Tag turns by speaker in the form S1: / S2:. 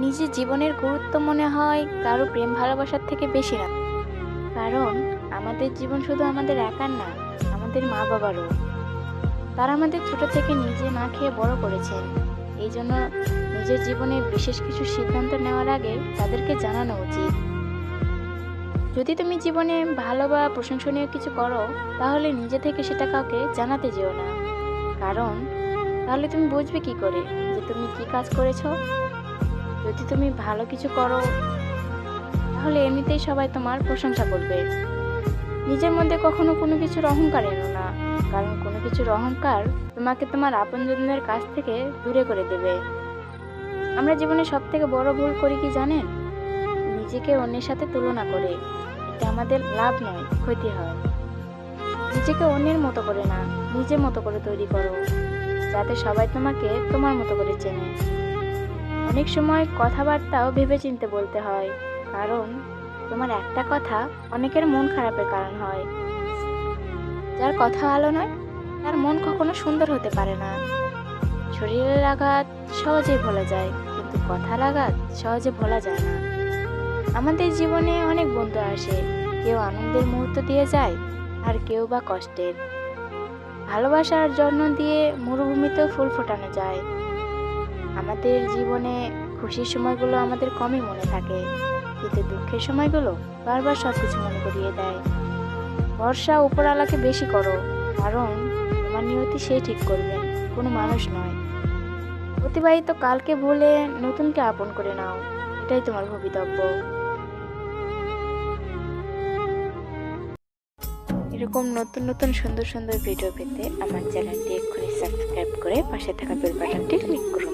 S1: নিজের জীবনের গুরুত্ব মনে হয় কারও প্রেম ভালোবাসার থেকে বেশি না। কারণ আমাদের জীবন শুধু আমাদের একার না, আমাদের মা বাবারও তারা আমাদের ছোট থেকে নিজে না খেয়ে বড় করেছেন। এই জন্য নিজের জীবনে বিশেষ কিছু সিদ্ধান্ত নেওয়ার আগে তাদেরকে জানানো উচিত। যদি তুমি জীবনে ভালো বা প্রশংসনীয় কিছু করো, তাহলে নিজে থেকে সেটা কাউকে জানাতে যেও না। কারণ তাহলে তুমি বুঝবে কি করে যে তুমি কি কাজ করেছ। যদি তুমি ভালো কিছু করো, তাহলে এমনিতেই সবাই তোমার প্রশংসা করবে। নিজের মধ্যে কখনো কোনো কিছুর অহংকার এনো না, কারণ কোনো কিছুর অহংকার তোমাকে তোমার আপনজনদের কাছ থেকে দূরে করে দেবে। আমরা জীবনে সব থেকে বড় ভুল করি কি জানেন? নিজেকে অন্যের সাথে তুলনা করে। এটা আমাদের লাভ নয়, ক্ষতি হয়। নিজেকে অন্যের মতো করে না, নিজের মতো করে তৈরি করো, যাতে সবাই তোমাকে তোমার মতো করে চেনে। অনেক সময় কথাবার্তাও ভেবেচিন্তে বলতে হয়। কারণ, তোমার একটা কথা অনেকের মন খারাপের কারণ হয়। যার কথা ভালো নয়, তার মন কখনো সুন্দর হতে পারে না। শরীরের আঘাত সহজেই ভোলা যায়, কিন্তু কথার আঘাত সহজে ভোলা যায় না। আমাদের জীবনে অনেক বন্ধু আসে, কেউ আনন্দের মুহূর্ত দিয়ে যায়, আর কেউ বা কষ্টের। ভালোবাসার জন্য দিয়ে মরুভূমিতেও ফুল ফোটানো যায়। আমাদের জীবনে খুশির সময়গুলো আমাদের কমই মনে থাকে, কিন্তু দুঃখের সময়গুলো বারবার সব কিছু মনে করিয়ে দেয়। ভরসা উপরওয়ালাকে বেশি করো, কারণ তোমার নিয়তি সে ঠিক করবেন কোনো মানুষ নয়। অতিবাহিত কালকে ভুলে নতুনকে আপন করে নাও, এটাই তোমার ভবিতব্য। এরকম নতুন নতুন সুন্দর সুন্দর ভিডিও পেতে আমার চ্যানেলটি এক্ষুনি সাবস্ক্রাইব করে পাশে থাকা বেল বাটনটি ক্লিক করুন।